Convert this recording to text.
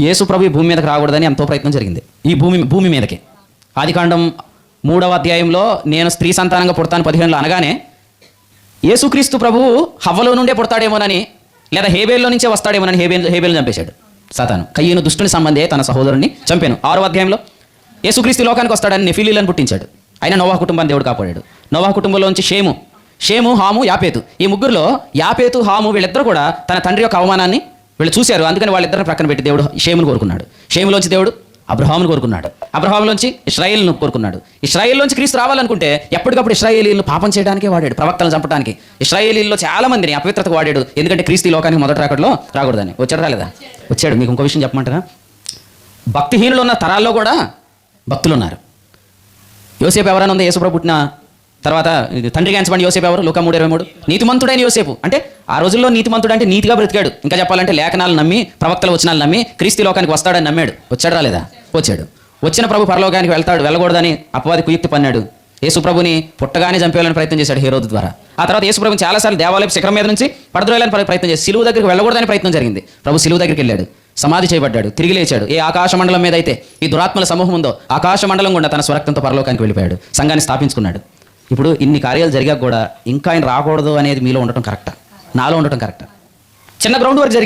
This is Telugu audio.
యేసు ప్రభు ఈ భూమి మీదకి రాకూడదని ఎంతో ప్రయత్నం జరిగింది. ఈ భూమి భూమి మీదకి. ఆదికాండం మూడవ అధ్యాయంలో నేను స్త్రీ సంతానంగా పుడతాను పదిహేనులో అనగానే యేసుక్రీస్తు ప్రభువు హవ్వలో నుండే పుడతాడేమోనని లేదా హేబేల్లో నుంచే వస్తాడేమోనని హేబేల్ హేబేల్ని చంపేశాడు సాతాను. కయ్యను దుష్టుని సంబంధే తన సహోదరుని చంపాను. ఆరో అధ్యాయంలో యేసుక్రీస్తు లోకానికి వస్తాడని నెఫిలీలను పుట్టించాడు. ఆయన నోవా కుటుంబాన్ని దేవుడు కాపాడాడు. నోవా కుటుంబంలోంచి షేము షేము హాము యాపేతు. ఈ ముగ్గురులో యాపేతు హాము వీళ్ళిద్దరూ కూడా తన తండ్రి యొక్క అవమానాన్ని వీళ్ళు చూశారు. అందుకని వాళ్ళిద్దరిని ప్రక్కన పెట్టి దేవుడు షేమును కోరుకున్నాడు. షేములోంచి దేవుడు అబ్రహామును కోరుకున్నాడు. అబ్రహాంలోంచి ఇస్రాయిల్ను కోరుకున్నాడు. ఇస్రాయిల్లోంచి క్రీస్తు రావాలనుకుంటే ఎప్పటికప్పుడు ఇస్రాయేలీలను పాపం చేయడానికే వాడాడు ప్రవక్తలను చంపడానికి ఇస్రాయేలీల్లో చాలా మందిని అపవిత్రతకు వాడాడు. ఎందుకంటే క్రీస్తు లోకానికి మొదటి రాకడలో రాకూడదని. వచ్చాడు రాలేదా? వచ్చాడు. మీకు ఇంకో విషయం చెప్పమంటారా? భక్తిహీనులు ఉన్న తరాల్లో కూడా భక్తులు ఉన్నారు యోసేపు ఎవరైనా ఉంది? యేసుప్రభు పుట్టిన తర్వాత తండ్రి గాంచబడి యోసేపు ఎవరు? లోక మూడు ఇరవై మూడు. నీతిమంతుడైన యోసేపు. అంటే ఆ రోజుల్లో నీతిమంతుడు అంటే నీతిగా బ్రతికాడు. ఇంకా చెప్పాలంటే లేఖనాలు నమ్మి ప్రవక్తల వచనాలు నమ్మి క్రీస్తు లోకానికి వస్తాడని నమ్మాడు. వచ్చాడు రాలేదా వచ్చాడు. వచ్చిన ప్రభు పరలోకానికి వెళ్తాడు. వెళ్ళకూడదని అపవాది కుయుక్తి పన్నాడు. యేసుప్రభుని పుట్టగానే చంపేయాలని ప్రయత్నం చేశాడు హీరోదు ద్వారా. ఆ తర్వాత యేసుప్రభుని చాలాసార్లు దేవాలయం శిఖరం మీద నుంచి పడద్రోయాలని ప్రయత్నం చేసి సిలువు దగ్గరికి వెళ్ళకూడదని ప్రయత్నం జరిగింది. ప్రభు సిలువు దగ్గరికి వెళ్ళాడు. సమాధి చేయబడ్డాడు. తిరిగి లేచాడు. ఏ ఆకాశ మండలం మీద అయితే ఈ దురాత్మల సమూహం ఉందో ఆకాశ మండలం గుండా తన స్వరక్తంతో పరలోకానికి వెళ్ళిపోయాడు. సంఘాన్ని స్థాపించుకున్నాడు. ఇప్పుడు ఇన్ని కార్యాలు జరిగాక కూడా ఇంకా ఆయన రాకూడదు అనేది మీలో ఉండటం కరెక్టా? నాలో ఉండటం కరెక్టా? చిన్న గ్రౌండ్ వర్క్ జరిగింది.